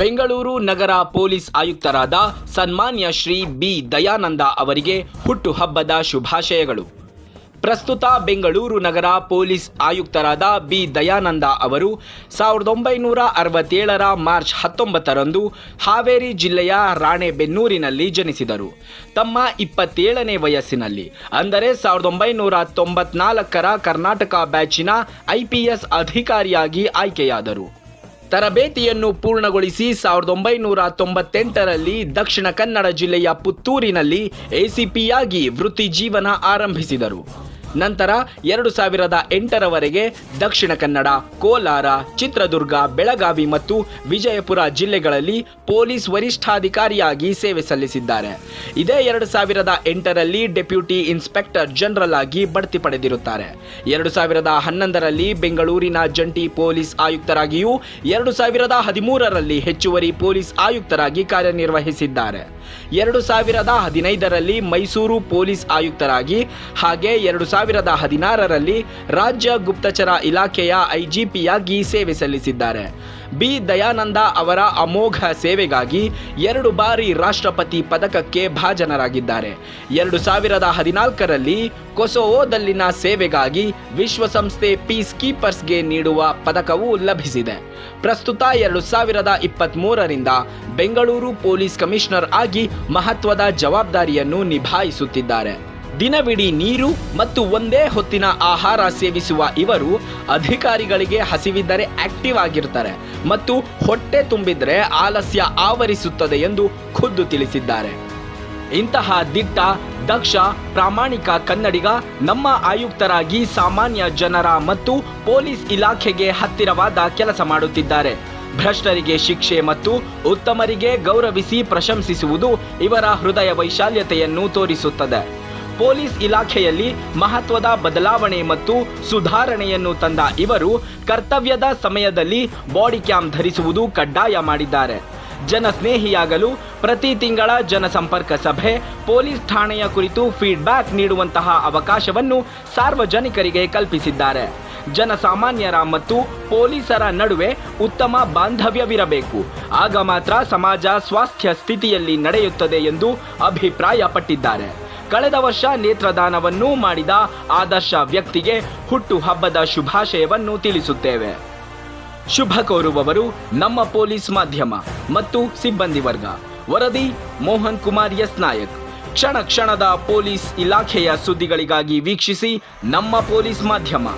ಬೆಂಗಳೂರು ನಗರ ಪೊಲೀಸ್ ಆಯುಕ್ತರಾದ ಸನ್ಮಾನ್ಯ ಶ್ರೀ ಬಿ ದಯಾನಂದ ಅವರಿಗೆ ಹುಟ್ಟುಹಬ್ಬದ ಶುಭಾಶಯಗಳು. ಪ್ರಸ್ತುತ ಬೆಂಗಳೂರು ನಗರ ಪೊಲೀಸ್ ಆಯುಕ್ತರಾದ ಬಿ ದಯಾನಂದ ಅವರು ಸಾವಿರದ ಒಂಬೈನೂರ ಅರವತ್ತೇಳರ ಮಾರ್ಚ್ ಹತ್ತೊಂಬತ್ತರಂದು ಹಾವೇರಿ ಜಿಲ್ಲೆಯ ರಾಣೆಬೆನ್ನೂರಿನಲ್ಲಿ ಜನಿಸಿದರು. ತಮ್ಮ ಇಪ್ಪತ್ತೇಳನೇ ವಯಸ್ಸಿನಲ್ಲಿ. ಅಂದರೆ ಸಾವಿರದ ಒಂಬೈನೂರ ತೊಂಬತ್ನಾಲ್ಕರ ಕರ್ನಾಟಕ ಬ್ಯಾಚಿನ ಐಪಿಎಸ್ ಅಧಿಕಾರಿಯಾಗಿ ಆಯ್ಕೆಯಾದರು. ತರಬೇತಿಯನ್ನು ಪೂರ್ಣಗೊಳಿಸಿ ಸಾವಿರದ ಒಂಬೈನೂರ ತೊಂಬತ್ತೆಂಟರಲ್ಲಿ ದಕ್ಷಿಣ ಕನ್ನಡ ಜಿಲ್ಲೆಯ ಪುತ್ತೂರಿನಲ್ಲಿ ಎಸಿಪಿಯಾಗಿ ವೃತ್ತಿ ಜೀವನ ಆರಂಭಿಸಿದರು. ನಂತರ ಎರಡು ಸಾವಿರದ ಎಂಟರವರೆಗೆ ದಕ್ಷಿಣ ಕನ್ನಡ, ಕೋಲಾರ, ಚಿತ್ರದುರ್ಗ, ಬೆಳಗಾವಿ ಮತ್ತು ವಿಜಯಪುರ ಜಿಲ್ಲೆಗಳಲ್ಲಿ ಪೊಲೀಸ್ ವರಿಷ್ಠಾಧಿಕಾರಿಯಾಗಿ ಸೇವೆ ಸಲ್ಲಿಸಿದ್ದಾರೆ. ಇದೇ ಎರಡು ಸಾವಿರದ ಎಂಟರಲ್ಲಿ ಡೆಪ್ಯೂಟಿ ಇನ್ಸ್ಪೆಕ್ಟರ್ ಜನರಲ್ ಆಗಿ ಬಡ್ತಿ ಪಡೆದಿರುತ್ತಾರೆ. ಎರಡು ಸಾವಿರದ ಹನ್ನೊಂದರಲ್ಲಿ ಬೆಂಗಳೂರಿನ ಜಂಟಿ ಪೊಲೀಸ್ ಆಯುಕ್ತರಾಗಿಯೂ ಎರಡು ಸಾವಿರದ ಹದಿಮೂರರಲ್ಲಿ ಹೆಚ್ಚುವರಿ ಪೊಲೀಸ್ ಆಯುಕ್ತರಾಗಿ ಕಾರ್ಯನಿರ್ವಹಿಸಿದ್ದಾರೆ. ಎರಡು ಸಾವಿರದ ಹದಿನೈದರಲ್ಲಿ ಮೈಸೂರು ಪೊಲೀಸ್ ಆಯುಕ್ತರಾಗಿ ಹಾಗೆ ಎರಡು ಸಾವಿರದ ಹದಿನಾರರಲ್ಲಿ ರಾಜ್ಯ ಗುಪ್ತಚರ ಇಲಾಖೆಯ ಐಜಿಪಿಯಾಗಿ ಸೇವೆ ಸಲ್ಲಿಸಿದ್ದಾರೆ. ಬಿ. ದಯಾನಂದ ಅವರ ಅಮೋಘ ಸೇವೆಗಾಗಿ ಎರಡು ಬಾರಿ ರಾಷ್ಟ್ರಪತಿ ಪದಕಕ್ಕೆ ಭಾಜನರಾಗಿದ್ದಾರೆ. ಎರಡು ಸಾವಿರದ ಹದಿನಾಲ್ಕರಲ್ಲಿ ಕೊಸೋವೋದಲ್ಲಿನ ಸೇವೆಗಾಗಿ ವಿಶ್ವಸಂಸ್ಥೆ ಪೀಸ್ ಕೀಪರ್ಸ್ಗೆ ನೀಡುವ ಪದಕವೂ ಲಭಿಸಿದೆ. ಪ್ರಸ್ತುತ ಎರಡು ಸಾವಿರದ ಇಪ್ಪತ್ತ್ಮೂರರಿಂದ ಬೆಂಗಳೂರು ಪೊಲೀಸ್ ಕಮಿಷನರ್ ಆಗಿ ಮಹತ್ವದ ಜವಾಬ್ದಾರಿಯನ್ನು ನಿಭಾಯಿಸುತ್ತಿದ್ದಾರೆ. ದಿನವಿಡೀ ನೀರು ಮತ್ತು ಒಂದೇ ಹೊತ್ತಿನ ಆಹಾರ ಸೇವಿಸುವ ಇವರು ಅಧಿಕಾರಿಗಳಿಗೆ ಹಸಿವಿದ್ದರೆ ಆಕ್ಟಿವ್ ಆಗಿರ್ತಾರೆ ಮತ್ತು ಹೊಟ್ಟೆ ತುಂಬಿದ್ರೆ ಆಲಸ್ಯ ಆವರಿಸುತ್ತದೆ ಎಂದು ಖುದ್ದು ತಿಳಿಸಿದ್ದಾರೆ. ಇಂತಹ ದಿಟ್ಟ, ದಕ್ಷ, ಪ್ರಾಮಾಣಿಕ ಕನ್ನಡಿಗ ನಮ್ಮ ಆಯುಕ್ತರಾಗಿ ಸಾಮಾನ್ಯ ಜನರ ಮತ್ತು ಪೊಲೀಸ್ ಇಲಾಖೆಗೆ ಹತ್ತಿರವಾದ ಕೆಲಸ ಮಾಡುತ್ತಿದ್ದಾರೆ. ಭ್ರಷ್ಟರಿಗೆ ಶಿಕ್ಷೆ ಮತ್ತು ಉತ್ತಮರಿಗೆ ಗೌರವಿಸಿ ಪ್ರಶಂಸಿಸುವುದು ಇವರ ಹೃದಯ ವೈಶಾಲ್ಯತೆಯನ್ನು ತೋರಿಸುತ್ತದೆ. ಪೊಲೀಸ್ ಇಲಾಖೆಯಲ್ಲಿ ಮಹತ್ವದ ಬದಲಾವಣೆ ಮತ್ತು ಸುಧಾರಣೆಯನ್ನು ತಂದ ಇವರು ಕರ್ತವ್ಯದ ಸಮಯದಲ್ಲಿ ಬಾಡಿ ಕ್ಯಾಮ್ ಧರಿಸುವುದು ಕಡ್ಡಾಯ ಮಾಡಿದ್ದಾರೆ. ಜನಸ್ನೇಹಿಯಾಗಲು ಪ್ರತಿ ತಿಂಗಳ ಜನಸಂಪರ್ಕ ಸಭೆ, ಪೊಲೀಸ್ ಠಾಣೆಯ ಕುರಿತು ಫೀಡ್ಬ್ಯಾಕ್ ನೀಡುವಂತಹ ಅವಕಾಶವನ್ನು ಸಾರ್ವಜನಿಕರಿಗೆ ಕಲ್ಪಿಸಿದ್ದಾರೆ. ಜನಸಾಮಾನ್ಯರ ಮತ್ತು ಪೊಲೀಸರ ನಡುವೆ ಉತ್ತಮ ಬಾಂಧವ್ಯವಿರಬೇಕು. ಆಗ ಮಾತ್ರ ಸಮಾಜ ಸ್ವಾಸ್ಥ್ಯ ಸ್ಥಿತಿಯಲ್ಲಿ ನಡೆಯುತ್ತದೆ ಎಂದು ಅಭಿಪ್ರಾಯಪಟ್ಟಿದ್ದಾರೆ. ಕಳೆದ ವರ್ಷ ನೇತ್ರದಾನವನ್ನು ಮಾಡಿದ ಆದರ್ಶ ವ್ಯಕ್ತಿಗೆ ಹುಟ್ಟು ಹಬ್ಬದ ಶುಭಾಶಯವನ್ನು ತಿಳಿಸುತ್ತೇವೆ. ಶುಭ ಕೋರುವವರು ನಮ್ಮ ಪೊಲೀಸ್ ಮಾಧ್ಯಮ ಮತ್ತು ಸಿಬ್ಬಂದಿ ವರ್ಗ. ವರದಿ ಮೋಹನ್ ಕುಮಾರ್ ಎಸ್ ನಾಯಕ್. ಕ್ಷಣ ಕ್ಷಣದ ಪೊಲೀಸ್ ಇಲಾಖೆಯ ಸುದ್ದಿಗಳಿಗಾಗಿ ವೀಕ್ಷಿಸಿ ನಮ್ಮ ಪೊಲೀಸ್ ಮಾಧ್ಯಮ.